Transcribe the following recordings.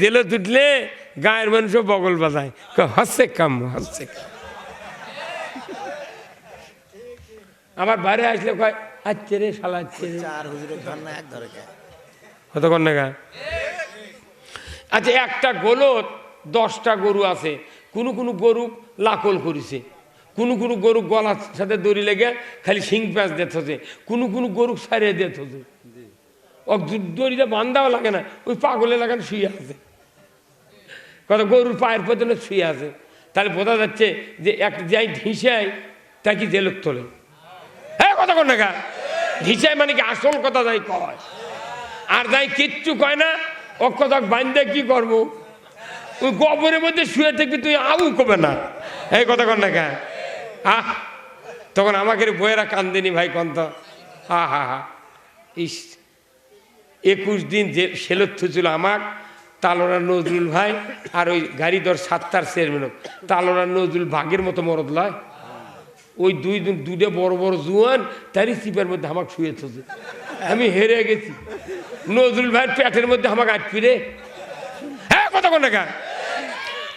জেলে তুটলে গায়ের মানুষও বগল বাজায়। হচ্ছে কাম হচ্ছে কাম। আবার বাইরে আসলে কয় আচ্ছে রে আচ্ছে এক কতক্ষণ না আচ্ছা একটা গোলত দশটা গরু আছে। কোনো কোনো গরু লাকল করিছে। কোনো কোনো গরু গলার সাথে দড়ি লেগে খালি শিং প্যাঁচ দিতে হচ্ছে কোনো কোনো গরু সারিয়ে দিতে হচ্ছে দড়িটা বান্ধাও লাগে না ওই পাগলে লাগানো শুয়ে আছে। কত গরুর পায়ের পর্যন্ত শুয়ে আছে। তাহলে বোঝা যাচ্ছে যে এক যাই ঢিসাই তা কি জেলক তোলে? হ্যাঁ কথা কর না গা ঢিসাই মানে কি আসল কথা যাই কয়? আর যাই কিচ্ছু কয় না অক্ষতক বান্ধে কি করব? ওই গোবরের মধ্যে শুয়ে থাকবি তুই আউ কবে না। এই কথা কর না কেন? আহ, তখন আমাকে বইয়েরা কান্দিনি ভাই কন্ত। হা হা হা। ইস, একুশ দিন যে সেলত্থ ছিল আমার তালোরা নজরুল ভাই আর ওই গাড়ি দর সাতটার চেয়ারম্যান। তালোরা নজরুল ভাগের মতো মরদ লয়। ওই দুই দিন দুটো বড় বড় জুয়ান তারই চিপের মধ্যে আমাকে শুয়ে থছে আমি হেরে গেছি। নজরুল ভাইয়ের পেটের মধ্যে আমাকে আটপি রে হ্যাঁ কোন না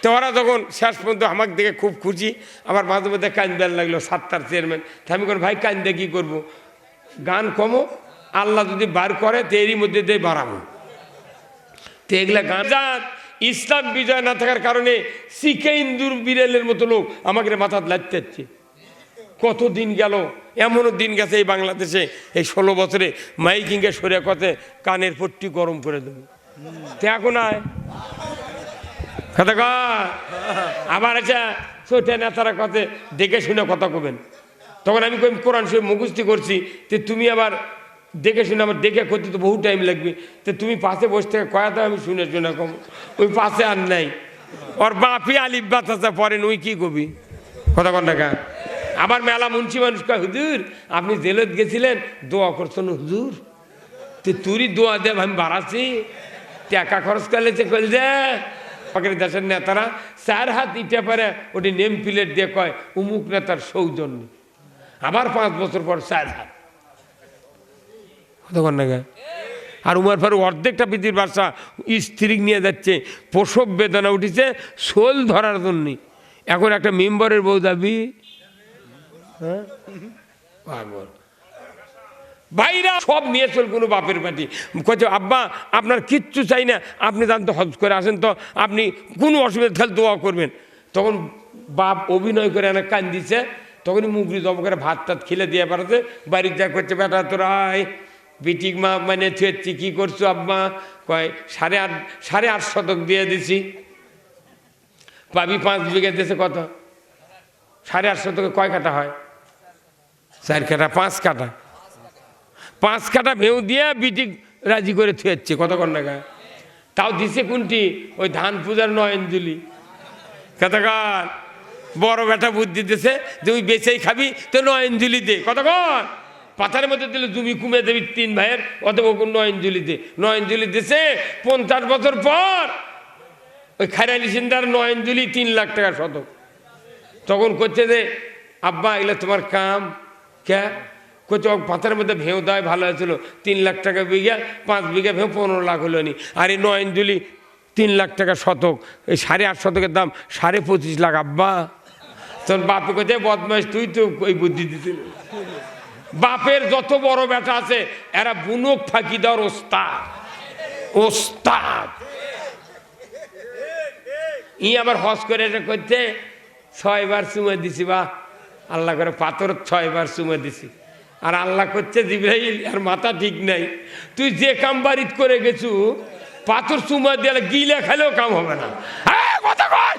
তো ওরা যখন শেষ পর্যন্ত আমাকে দেখে খুব খুশি আমার মাঝে মধ্যে কান্দবার লাগল সাতটার চেয়ারম্যান। আমি কোন ভাই, কান্দে কি করব? গান কমো, আল্লাহ যদি বার করে, তো এরই মধ্যে দিয়ে বাড়াবো। এগুলা ইসলাম বিজয় না থাকার কারণে শিখে ইন্দুর বিড়ালের মতো লোক আমাকে মাথাত লাগতে যাচ্ছে কত দিন গেল, এমনও দিন গেছে এই বাংলাদেশে, এই ষোলো বছরে মাইকিংয়ে সরে কথে কানের পট্টি গরম করে দেবো। তো এখন আয়। আবার আচ্ছা ছোটে নেতারা কথে, দেখে শুনে কথা কবেন। তখন আমি কোরআন শরীফ মুখস্থি করছি, তো তুমি আবার দেখে শুনে আমার দেখে করতে তো বহু টাইম লাগবে। তো তুমি পাশে বসে থেকে কয়াতে আমি শুনে শুনে কম? ওই পাশে আর নাই। ওর বাপি আলিফ বাতাসা পড়েন ওই কি কবি? কথা কন টাকা আবার মেলা মুন্সি মানুষ কয়, হুজুর, আপনি জেলত গেছিলেন, দোয়া করছেন হুজুর। তো তুরি দোয়া দেব, আমি বাড়াচ্ছি। টাকা খরচ করলে যে কল যে পাখির দেশের নেতারা, চার হাত ইটে পারে ওটি নেম প্লেট দিয়ে কয়, উমুক নেতার সৌজন্য। আবার পাঁচ বছর পর চার হাত। তখন না আর উমার ফারুক অর্ধেকটা পৃথিবীর বাসা স্ত্রী নিয়ে যাচ্ছে, প্রসব বেদনা উঠেছে, শোল ধরার জন্য। এখন একটা মেম্বারের বউ দাবি হ্যাঁ? ভাইরা সব নিয়ে চল কোনো বাপের পাটি কচ্ছে আব্বা, আপনার কিচ্ছু চাই না, আপনি জান তো হজ করে আসেন তো, আপনি কোনো অসুবিধা খেলে দোয়া করবেন। তখন বাপ অভিনয় করে এনে কান দিছে তখনই মুগরি জব করে ভাত টাত খেলে দিয়ে বেড়াতে বাড়ির যা করছে, বেটা, তোরা আয়। বিটিক মা মানে থুয়েছি কী করছ আব্বা? কয়, সাড়ে আট সাড়ে আট শতক দিয়ে দিছি। পাবি পাঁচ বিঘে দিয়েছে কত? সাড়ে আট শতকে কয় কাটা হয়? চার কাটা পাঁচ কাটা পাঁচ কাটা ভেউ দিয়ে বিটি রাজি করে থুয়াচ্ছে কতক্ষণ টাকা তাও দিছে কোনটি? ওই ধান পূজার নয়নজুলি। কতক্ষণ বড় বেটা বুদ্ধি দিছে যে ওই বেচেই খাবি, তো নয়নজুলি দে। কতক্ষণ পাথারের মধ্যে দিলে জমি কুমে দেবি তিন ভাইয়ের, অথবা নয়নজুলি দে নয়নজুলি দিছে পঞ্চাশ বছর পর ওই খাইরালি সিন্দার নয়নজুলি তিন লাখ টাকা শতক। তখন করছে যে, আব্বা, এগুলো তোমার কাম। কে? করছে, ও পাতার মধ্যে ভেউ দেয় ভালো হয়েছিল। তিন লাখ টাকা বিঘা, পাঁচ বিঘা ভেউ, পনেরো লাখ হলো নি। আর এই নয়নজুলি তিন লাখ টাকা শতক। এই সাড়ে আট শতকের দাম, সাড়ে পঁচিশ লাখ। আব্বা তখন বাপে কোথায় বদমাইশ তুই তো ওই বুদ্ধি দিছিল। বাপের যত বড় বেটা আছে এরা বুনক ফাঁকি দেওয়ার ওস্তাদ। ওস্তাদ। ই আবার হজ করে এটা করতে ছয়বার চুমে দিছি বা আল্লাহ করে পাথর ছয়বার চুমে দিছি। আর আল্লাহ করছে জিব্রাইল আর মাথা ঠিক নাই। তুই যে কাম বাড়িত করে গেছু পাথর চুমা দিয়ে গিলে খাইলেও কাম হবে না। হ্যাঁ, কথা কয়।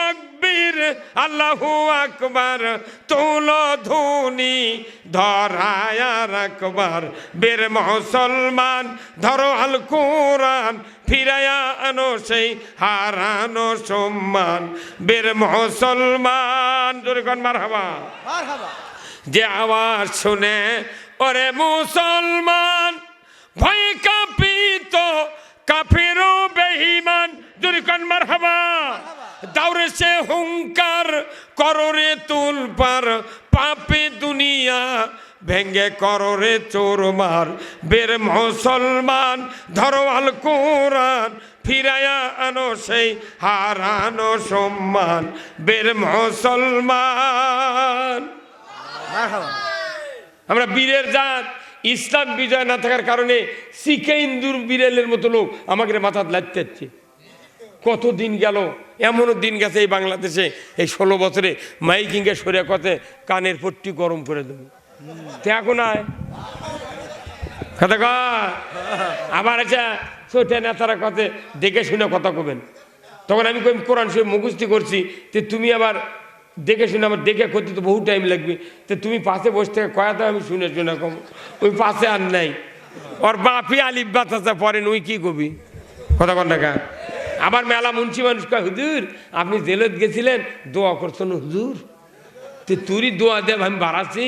তকবীর আল্লাহু আকবার তুল ধুনি ধরায়া রাখবার। বীর মুসলমান ধরো আল কোরআন ফিরায়া আনো সেই হারানো সম্মান। বীর মুসলমান জোরে কন মার হবা যে আওয়াজ শুনে ওরে মুসলমান ভয় কাঁপিত কাফেরও বেহিমান জোরে কান মার হাবা দাউরে সে হুঙ্কার, কররে তুল পার, পাপে দুনিয়া ভেঙ্গে কররে চোরমার বের মুসলমান ধরো আল কোরআন ফিরায়া আনো সেই হারানো সম্মান। বের মুসলমান। আমরা বীরের জাত, ইসলাম বিজয় না থাকার কারণে শিখে ইন্দুর বিড়ালের মতো লোক আমাকে মাথা লাগতে কত দিন গেল? এমনও দিন গেছে এই বাংলাদেশে, এই ষোলো বছরে মাইকিংয়ে সরে কথে কানের পট্টি গরম করে দেবে। তে এখন আয়। কথা। আবার আচ্ছা ছোটে নেতারা কথে দেখে শুনে কথা কবেন। তখন আমি কই, কোরআন শরীফ মুখস্থি করছি যে তুমি আবার দেখে শুনে আমার দেখে করতে তো বহু টাইম লাগবে। তো তুমি পাশে বসে থেকে কয়াতে আমি শুনে শুনে কম। ওই পাশে আর নাই। ওর বাপি আলিফ বাতাসা পড়েন, ওই কি কবি? কথা কন? আবার মেলা মুন্সি মানুষ কয়, হুজুর, আপনি জেলত গেছিলেন, দোয়া করছেন হুজুর। তো তুরই দোয়া দেব, আমি বাড়াচ্ছি।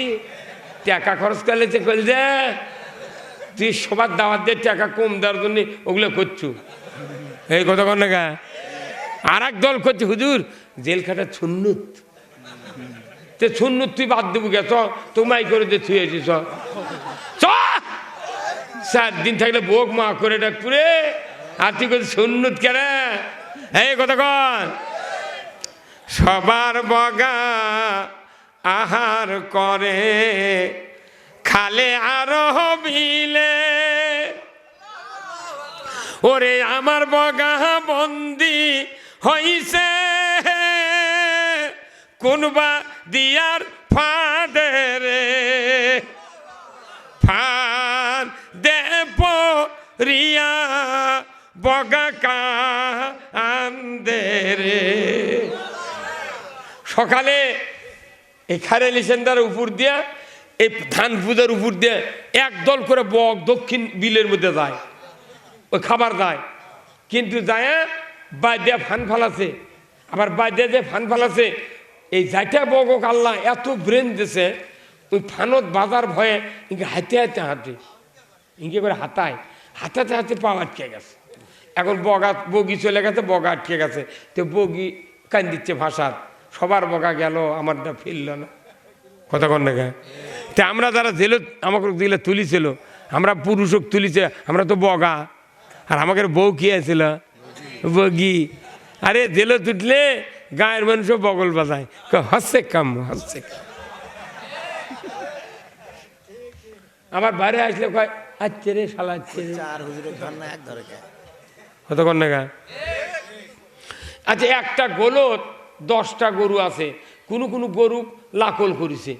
টাকা খরচ করলে যে কল যে তুই সবার দাওয়াত দিয়ে টাকা কম দেওয়ার জন্য ওগুলো করছু। এই কথা কন না আর এক দল করছে, হুজুর জেল খাটা ছুন্নুত তে ছুন্নুত তুই বাদ দেবো গে চ তোমাই করে দিয়ে থুয়ে চ। চার দিন থাকলে বোক মা করে ডাকপুরে আর তুই করছিস সুন্নুত কেরে এই কন। সবার বগা আহার করে, খালে আরও বিলে ওরে আমার বগা বন্দি হইছে। কোনবা দিয়ার ফাঁদে রে। ফান দেব রিয়া বগা কান্দে সকালে এই খারেলি সেন্টার উপর দিয়া, এই ধান পূজার উপর দিয়ে একদল করে বক দক্ষিণ বিলের মধ্যে যায়। ওই খাবার দেয়। কিন্তু যায় বাদ্যা ফান ফালাছে। আবার বাদ্যা যে ফান ফালাছে, এই যাইটা বগক আল্লাহ এত ব্রেন দিছে, ওই ফানত বাজার ভয়ে ইঙ্গে হাতে হাতে হাতে ইঙ্গে করে হাতায় হাতাতে হাতে পা আটকে গেছে। এখন বগা, বগি চলে গেছে, বগা আটকে গেছে। তো বগি কান দিচ্ছে ভাষার। সবার বগা গেল, আমারটা ফিরল না। কন না তা আমরা যারা জেলে, আমাকে দিলে তুলিছিল, আমরা পুরুষক তুলিছে, আমরা তো বগা। আর আমাকে বউ কি আছিল? বগি। আরে জেলে তুটলে গায়ের মানুষও বগল বাজায়। হচ্ছে কাম কাম। আমার বাইরে আসলে কয়, আচ্ছে রে শালা, আচ্ছে কতক্ষণ না আচ্ছা একটা গোলত দশটা গরু আছে। কোনো কোনো গরু লাকল করেছে।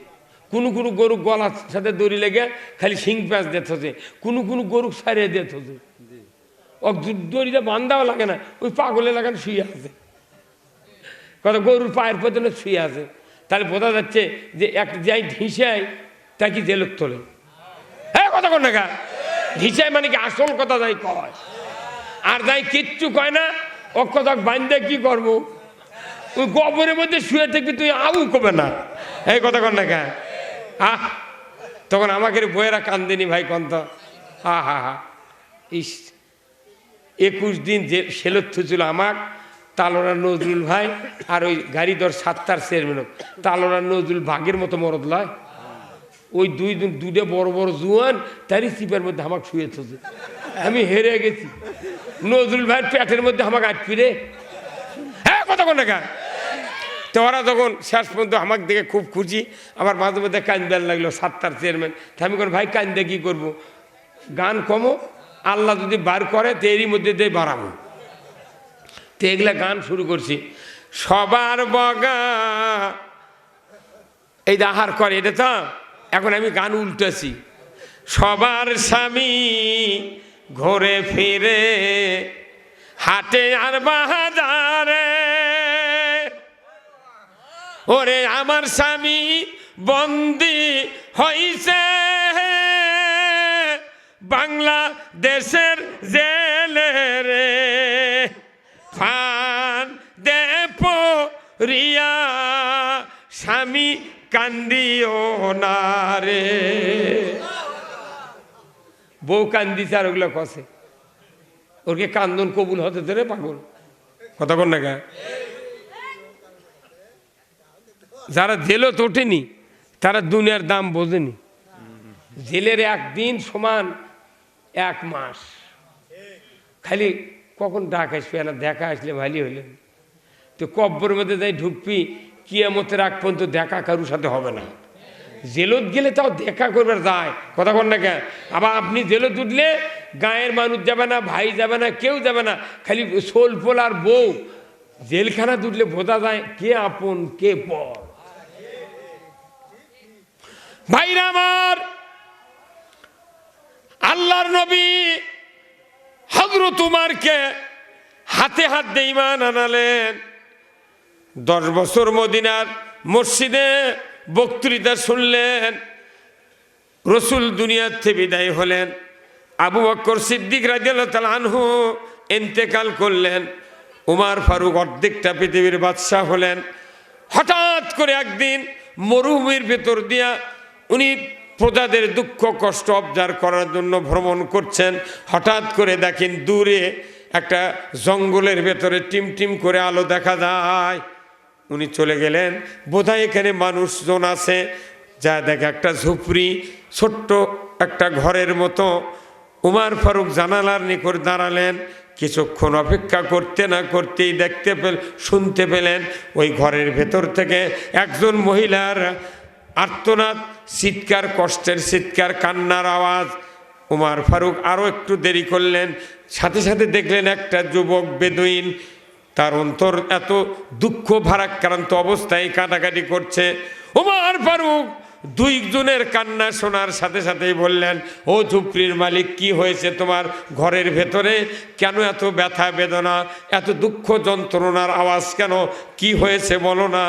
কোনো কোনো গরু গলার সাথে দড়ি লেগে খালি শিং প্যাঁচ দিতে হচ্ছে কোনো কোনো গরু সারিয়ে দিতে হচ্ছে দড়িটা বান্ধাও লাগে না। ওই পাগলে লাগানো শুয়ে আছে। কত গরুর পায়ের পেছনে শুয়ে আছে। তাহলে বোঝা যাচ্ছে যে এক যাই ঢিসাই তা কি জেলক তোলে। হ্যাঁ কথা কর না গা ঢিসাই মানে কি আসল কথা যাই কয়? আর যাই কিচ্ছু কয় না, অক্ষতক বান্ধে কি করব? ওই গোবরের মধ্যে শুয়ে থাকবি তুই আউ কবে না। এই কথা কর না কেন? আহ, তখন আমাকে বইয়েরা কান্দিনি ভাই কন্ত। হা হা হা। ইস, একুশ দিন যে সেলত্থ ছিল আমার তালোরা নজরুল ভাই আর ওই গাড়ি ধর সাতটার চেয়ারম্যান তালোরা নজরুল ভাগের মতো মরদ লয়। ওই দুই দিন দুটো বড় বড় জুয়ান তারই চিপের মধ্যে আমাকে শুয়ে থছে। আমি হেরে গেছি। নজরুল ভাইয়ের পেটের মধ্যে আমাকে আটকি রে হ্যাঁ কতক্ষণ গান তো ওরা যখন শেষ পর্যন্ত আমাকে দেখে খুব খুশি আবার মাঝে মধ্যে কান্দবার লাগল, সাতটার চেয়ারম্যান। আমি কোন ভাই কান্দে কী করব? গান কমো, আল্লাহ যদি বার করে, তো এরই মধ্যে দিয়ে বাড়াবো। তো এগুলা গান শুরু করছি। সবার বগা, এই আহার করে, এটা তো এখন আমি গান উল্টেছি। সবার স্বামী ঘুরে ফিরে, হাটে আর বাজারে। ওরে আমার স্বামী, বন্দি হইছে। বাংলাদেশের জেলে রে, ফান দে রিয়া স্বামী কান্দিও না রে। বউ কান্দিছে আর ওগুলো কষে ওরকে কান্দন কবুল হতে ধরে পাগল। কথা কন না যারা জেলও তোটেনি তারা দুনিয়ার দাম বোঝেনি। জেলের একদিন সমান এক মাস। খালি কখন ডাক আসবে না, দেখা আসলে ভালো হইলেন তো কব্বর মধ্যে যাই ঢুকবি, কিয়ামতের আগ পর্যন্ত দেখা কারুর সাথে হবে না। জেলত গেলে তাও দেখা করবার যায়। কথা কন না কেন? আবার আপনি জেলত উঠলে গায়ের মানুষ যাবে না, ভাই যাবে না, কেউ যাবে না, খালি সোল ফোল আর বউ। জেলখানা দুটলে বোঝা যায়, কে আপন, কে পর। ভাইরা আমার, আল্লাহর নবী হজরত উমারকে হাতে হাত দিয়ে ইমান আনালেন। দশ বছর মদিনার মসজিদে বক্তৃতা শুনলেন, রসুল দুনিয়ার থেকে বিদায় হলেন, আবু বক্কর সিদ্দিক আনহু ইন্তেকাল করলেন, উমার ফারুক অর্ধেকটা পৃথিবীর বাদশাহ হলেন। হঠাৎ করে একদিন মরুভূমির ভেতর দিয়া উনি প্রজাদের দুঃখ, কষ্ট অবজার করার জন্য ভ্রমণ করছেন। হঠাৎ করে দেখেন দূরে একটা জঙ্গলের ভেতরে টিম টিম করে আলো দেখা যায়। উনি চলে গেলেন। বোধহয় এখানে মানুষজন আছে, যা দেখে একটা ঝুপড়ি, ছোট্ট একটা ঘরের মতো। উমার ফারুক জানালার নিকট দাঁড়ালেন, কিছুক্ষণ অপেক্ষা করতে না করতেই দেখতে পেল শুনতে পেলেন ওই ঘরের ভেতর থেকে একজন মহিলার আর্তনাদ, চিৎকার, কষ্টের চিৎকার, কান্নার আওয়াজ। উমার ফারুক আরও একটু দেরি করলেন, সাথে সাথে দেখলেন একটা যুবক বেদুইন তার অন্তর এত দুঃখ ভারাক্রান্ত অবস্থায় কাটাকাটি করছে। উমার ফারুক দুইজনের কান্না শোনার সাথে সাথেই বললেন, ও ঝুপড়ির মালিক, কি হয়েছে তোমার ঘরের ভেতরে? কেন এত ব্যথা বেদনা? এত দুঃখ যন্ত্রণার আওয়াজ কেন? কি হয়েছে বলো না?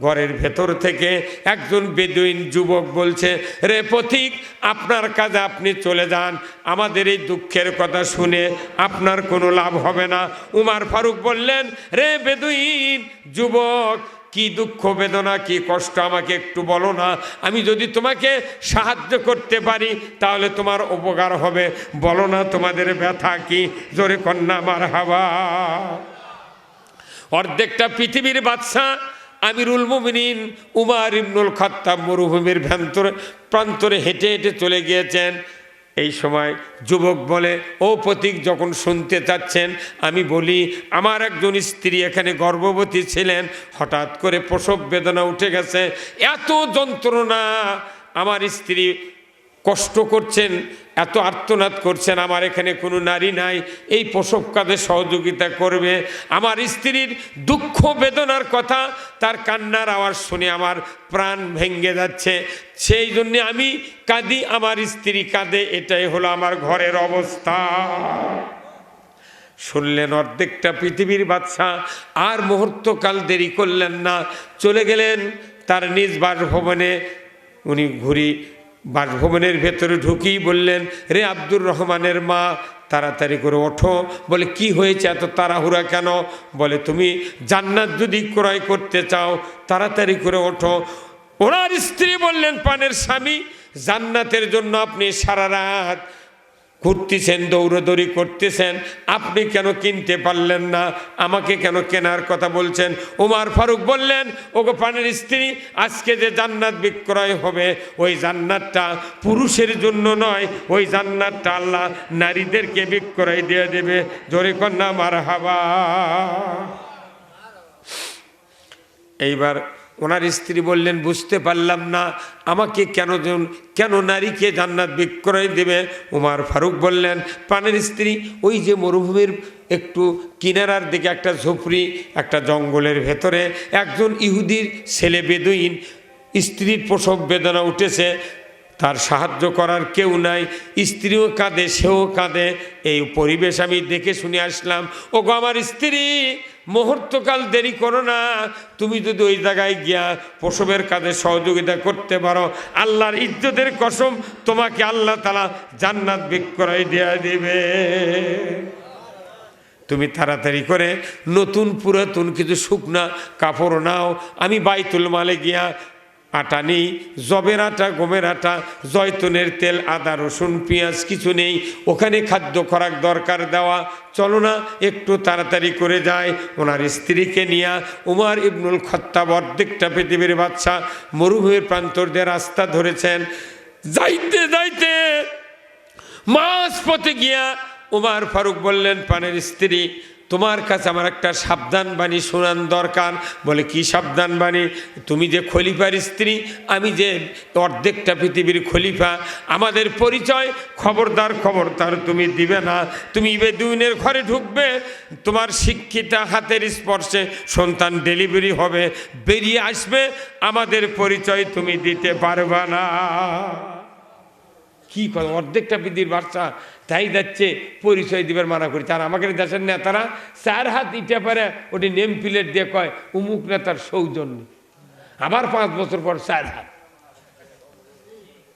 ঘরের ভেতর থেকে একজন বেদুইন যুবক বলছে, রে পথিক, আপনার কাজে আপনি চলে যান। আমাদের এই দুঃখের কথা শুনে আপনার কোনো লাভ হবে না। উমার ফারুক বললেন, রে বেদুইন, যুবক, কি দুঃখ, বেদনা, কি কষ্ট, আমাকে একটু বলো না। আমি যদি তোমাকে সাহায্য করতে পারি, তাহলে তোমার উপকার হবে। বলো না, তোমাদের ব্যথা কি? জোরে কন্যা মার হাওয়া অর্ধেকটা পৃথিবীর বাদশা আমিরুল মুমিনিন উমার ইবনুল খাত্তাব মরুভূমির ভ্যান্তরে প্রান্তরে হেঁটে হেঁটে চলে গিয়েছেন। এই সময় যুবক বলে, ও প্রতীক, যখন শুনতে চাচ্ছেন, আমি বলি, আমার একজন স্ত্রী এখানে গর্ভবতী ছিলেন, হঠাৎ করে প্রসব বেদনা উঠে গেছে। এত যন্ত্রণা, আমার স্ত্রী কষ্ট করছেন এত আর্তনাদ করছেন, আমার এখানে কোনো নারী নাই, এই প্রসব কাজে সহযোগিতা করবে। আমার স্ত্রীর দুঃখ বেদনার কথা, তার কান্নার আওয়াজ শুনে আমার প্রাণ ভেঙ্গে যাচ্ছে। সেই জন্যে আমি কাঁদি, আমার স্ত্রী কাঁদে, এটাই হলো আমার ঘরের অবস্থা। শুনলেন অর্ধেকটা পৃথিবীর বাদশা, আর মুহূর্তকাল দেরি করলেন না। চলে গেলেন তার নিজ বাসভবনে, উনি ঘুরি বাসভবনের ভেতরে ঢুকেই বললেন, রে আব্দুর রহমানের মা, তাড়াতাড়ি করে ওঠো। বলে, কি হয়েছে এত তাড়াহুড়া কেন? বলে, তুমি জান্নাত যদি ক্রয় করতে চাও, তাড়াতাড়ি করে ওঠো। ওনার স্ত্রী বললেন, পানের স্বামী, জান্নাতের জন্য আপনি সারা রাত ঘুরতেছেন, দৌড়দৌড়ি করতেছেন, আপনি কেন কিনতে পারলেন না? আমাকে কেন কেনার কথা বলছেন? ওমার ফারুক বললেন, ওগো পানের স্ত্রী, আজকে যে জান্নাত বিক্রয় হবে, ওই জান্নাতটা পুরুষের জন্য নয়, ওই জান্নাতটা আল্লাহ নারীদেরকে বিক্রয় দিয়ে দেবে। জোরে কন্যা মার হাবা এইবার ওনার স্ত্রী বললেন, বুঝতে পারলাম না, আমাকে কেন কেন নারীকে জান্নাত বিক্রয় দেবে? উমার ফারুক বললেন পানের স্ত্রী, ওই যে মরুভূমির একটু কিনারার দিকে একটা ঝুপড়ি, একটা জঙ্গলের ভেতরে একজন ইহুদির ছেলে বেদুইন স্ত্রীর প্রসব বেদনা উঠেছে তার সাহায্য করার কেউ নাই, স্ত্রীও কাঁদে, সেও কাঁদে। এই পরিবেশ আমি দেখে শুনে আসলাম ও গো আমার স্ত্রী, মুহূর্তকাল দেরি করো না, তুমি যদি ওই জায়গায় গিয়া প্রসবের কাজে সহযোগিতা করতে পারো, আল্লাহর ইজ্জতের কসম তোমাকে আল্লাহ তালা জান্নাত বিক্রয় দেয়া দিবে। তুমি তাড়াতাড়ি করে, নতুন পুরাতন কিছু শুকনা কাপড় নাও, আমি বাইতুল মালে গিয়া আটা নেই জবের আটা, গমের আটা, জয়তুনের তেল, আদা, রসুন, পেঁয়াজ, কিছু নেই। ওখানে খাদ্য খোরাক দরকার দেওয়া। চলো না, একটু তাড়াতাড়ি করে যায় ওনার স্ত্রীকে নিয়ে উমার ইবনুল খত্তাব অর্ধেকটা পৃথিবীর বাচ্চা মরুভূমির প্রান্তর দিয়ে রাস্তা ধরেছেন। যাইতে যাইতে মাস পথে গিয়া উমার ফারুক বললেন, পানের স্ত্রী তোমার কাছে আমার একটা সাবধান বাণী শোনান দরকার। বলে, কি সাবধান বাণী তুমি যে খলিফার স্ত্রী, আমি যে অর্ধেকটা পৃথিবীর খলিফা, আমাদের পরিচয় খবরদার খবরদার তুমি দিবে না। তুমি বেদুইনের ঘরে ঢুকবে, তোমার শিক্ষিতা হাতের স্পর্শে সন্তান ডেলিভারি হবে, বেরিয়ে আসবে, আমাদের পরিচয় তুমি দিতে পারবে না। কি করে অর্ধেকটা পৃথিবীর বাচ্চা তাই যাচ্ছে, পরিচয় দিবার মানা করি। তার আমাকে দেশের নেতারা চার হাত ইটে পারে, ওটি নেম প্লেট দিয়ে কয়, উমুক নেতার সৌজন্য। আবার পাঁচ বছর পর চার হাত।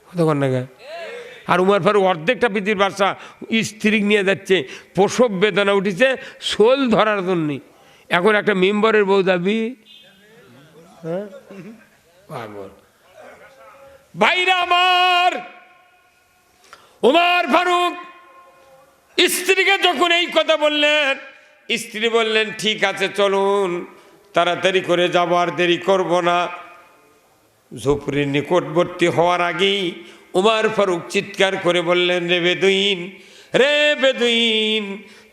কতক্ষণ না? আর উমার ফারুক অর্ধেকটা পৃথিবীর বাচ্চা স্ত্রী নিয়ে যাচ্ছে, প্রসব বেদনা উঠেছে, শোল ধরার জন্য। এখন একটা মেম্বারের বউ দাবি হ্যাঁ? ভাইরা আমার! উমার ফারুক স্ত্রীকে যখন এই কথা বললেন, স্ত্রী বললেন, ঠিক আছে, চলুন, তাড়াতাড়ি করে যাব, আর দেরি করব না। ঝুপড়ির নিকটবর্তী হওয়ার আগেই উমার ফারুক চিৎকার করে বললেন, রে বেদুইন রে বেদুইন,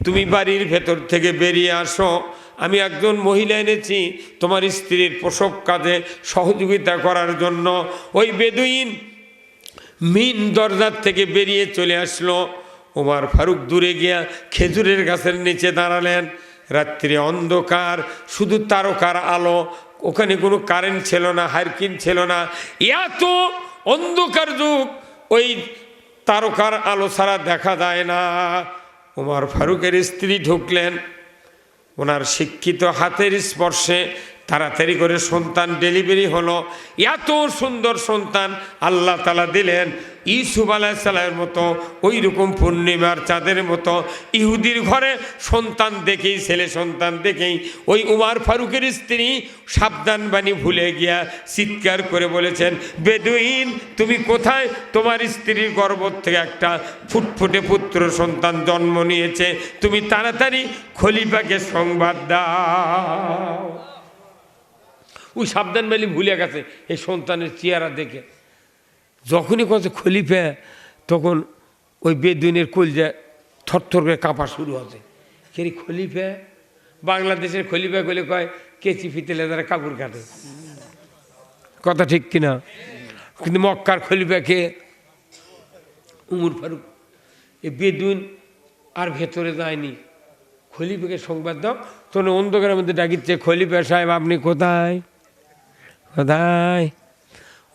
তুমি বাড়ির ভেতর থেকে বেরিয়ে আসো। আমি একজন মহিলা এনেছি তোমার স্ত্রীর প্রসব কাজে সহযোগিতা করার জন্য। ওই বেদুইন মিন দরজার থেকে বেরিয়ে চলে আসলো। ওমার ফারুক দূরে গিয়া খেজুরের গাছের নিচে দাঁড়ালেন। রাত্রি অন্ধকার, শুধু তারকার আলো। ওখানে কোনো কারেন্ট ছিল না হারকিন ছিল না। এত অন্ধকার যুগ, ওই তারকার আলো ছাড়া দেখা যায় না। ওমর ফারুকের স্ত্রী ঢুকলেন। ওনার শিক্ষিত হাতের স্পর্শে তাড়াতাড়ি করে সন্তান ডেলিভারি হলো। এত সুন্দর সন্তান আল্লাহ তালা দিলেন। ইসুফ আলাহিসাল্লামের মতো ওই রকম পূর্ণিমার চাঁদের মতো ইহুদির ঘরে সন্তান দেখেই, ছেলে সন্তান দেখেই ওই উমার ফারুকের স্ত্রী সাবধান বাণী ভুলে গিয়া চিৎকার করে বলেছেন, বেদুইন, তুমি কোথায়? তোমার স্ত্রীর গর্ভ থেকে একটা ফুটফুটে পুত্র সন্তান জন্ম নিয়েছে। তুমি তাড়াতাড়ি খলিফাকে সংবাদ দাও। ওই সাবধান বালি ভুলে গেছে এই সন্তানের চেহারা দেখে। যখনই কথা খলিফে, তখন ওই বেদুইনের কলজা থরথর করে কাঁপা শুরু হচ্ছে। কেরি খলিফে? বাংলাদেশের খলিফা গলে কয়, কেচি ফিতেলে তারা কাপড় কাটে। কথা ঠিক কিনা? কিন্তু মক্কার খলিফাকে উমর ফারুক। এ বেদুন আর ভেতরে যায়নি। খলিফাকে সংবাদ দাও। তখন অন্ধকারের মধ্যে ডাকিচ্ছে, খলিফা সাহেব, আপনি কোথায়? কোথায়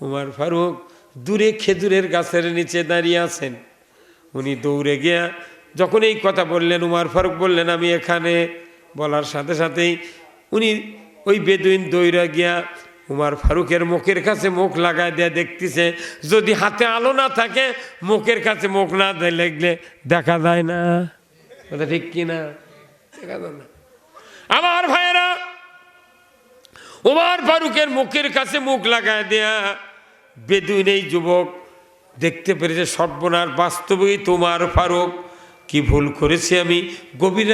উমার ফারুক দূরে খেজুরের গাছের নিচে দাঁড়িয়ে আছেন। উনি দৌড়ে গিয়া যখন এই কথা বললেন, উমার ফারুক বললেন, আমি এখানে। বলার সাথে সাথেই উনি ওই বেদুইন দৌড়া গিয়া উমার ফারুকের মুখের কাছে মুখ লাগায় দেয়া দেখতেছে, যদি হাতে আলো না থাকে, মুখের কাছে মুখ না দেখলে দেখা যায় না। কথা ঠিক কিনা? দেখা যায় না আমার ভাইয়েরা উমার ফারুকের মুখের কাছে মুখ লাগায় দেয়া। বেদুইন এই যুবক দেখতে পেরেছে সর্বনার বাস্তবেই তোমার ফারুক, কি ভুল করেছি আমি? গভীর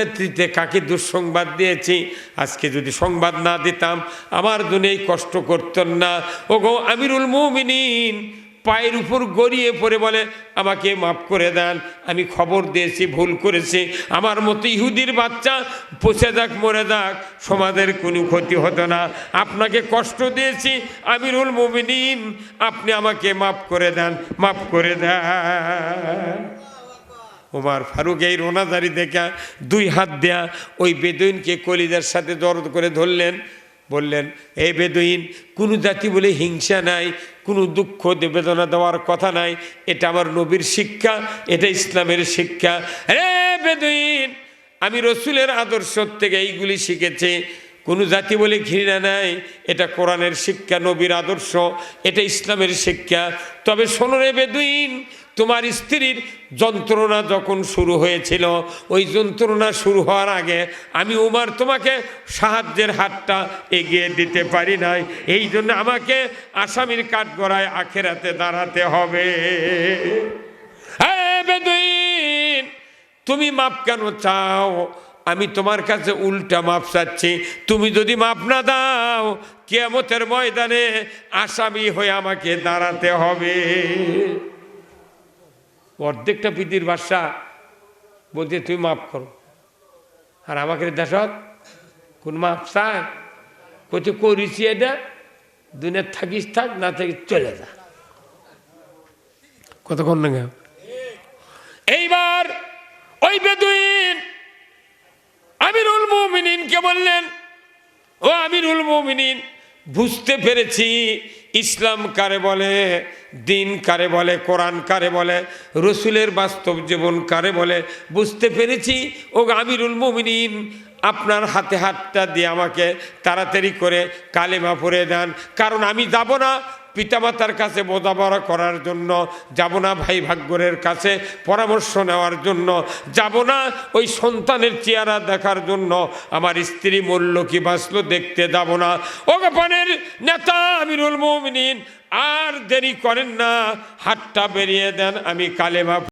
কাকে দুঃসংবাদ দিয়েছি? আজকে যদি সংবাদ না দিতাম, আমার এই কষ্ট করতেন না। ও গো আমিরুল মৌমিনিন পায়ের উপর গড়িয়ে পড়ে বলে, আমাকে মাফ করে দেন, আমি খবর দিয়েছি, ভুল করেছি। আমার মতো ইহুদির বাচ্চা পচে যাক, মরে যাক, সমাজের কোনো ক্ষতি হতো না। আপনাকে কষ্ট দিয়েছি, আমিরুল মুমিনিন, আপনি আমাকে মাফ করে দেন, মাফ করে দেন। ওমার ফারুক এই রোনাদারি দেখা দুই হাত দেয়া ওই বেদুইনকে কলিজার সাথে দরদ করে ধরলেন, বললেন, এই বেদুইন, কোনো জাতি বলে হিংসা নাই কোনো দুঃখ বেদনা দেওয়ার কথা নাই। এটা আমার নবীর শিক্ষা, এটা ইসলামের শিক্ষা। রে বেদুইন, আমি রসুলের আদর্শ থেকে এইগুলি শিখেছি। কোনো জাতি বলে ঘৃণা নাই, এটা কোরআনের শিক্ষা, নবীর আদর্শ, এটা ইসলামের শিক্ষা। তবে শোনো রে বেদুইন তোমার স্ত্রীর যন্ত্রণা যখন শুরু হয়েছিল, ওই যন্ত্রণা শুরু হওয়ার আগে আমি উমার তোমাকে সাহায্যের হাতটা এগিয়ে দিতে পারি নাই। এই জন্য আমাকে আসামির কাঠগড়ায় আখেরাতে দাঁড়াতে হবে। তুমি মাপ কেন চাও? আমি তোমার কাছে উল্টা মাপ চাচ্ছি। তুমি যদি মাপ না দাও, কেয়ামতের ময়দানে আসামি হয়ে আমাকে দাঁড়াতে হবে। অর্ধেকটা পৃথিবীর বাসা বলতে তুমি মাফ করো। আর আমাকে দেশত কোন মাপ চায়? কত করিছি এটা? দুনিয়ার থাকিস থাক, না থাকিস চলে যা। কতক্ষণ না এইবার ওই বেদুইন আমিরুল মুমিনিনকে বললেন, ও আমিরুল মুমিনিন বুঝতে পেরেছি, ইসলাম কারে বলে, দিন কারে বলে, কোরআন কারে বলে, রসুলের বাস্তব জীবন কারে বলে, বুঝতে পেরেছি। ও আমিরুল মুমিনিন, আপনার হাতে হাতটা দিয়ে আমাকে তাড়াতাড়ি করে কালেমা পরে দেন। কারণ আমি যাব না পিতামাতার কাছে বোঝাপড়া করার জন্য, যাব না ভাই ভাগ্যরের কাছে পরামর্শ নেওয়ার জন্য, যাব না ওই সন্তানের চেহারা দেখার জন্য, আমার স্ত্রী মূল্য কি বাঁচলো দেখতে যাব না। ও গোপানের নেতা আমিরুল মোমিন আর দেরি করেন না, হাতটা বেরিয়ে দেন, আমি কালেমা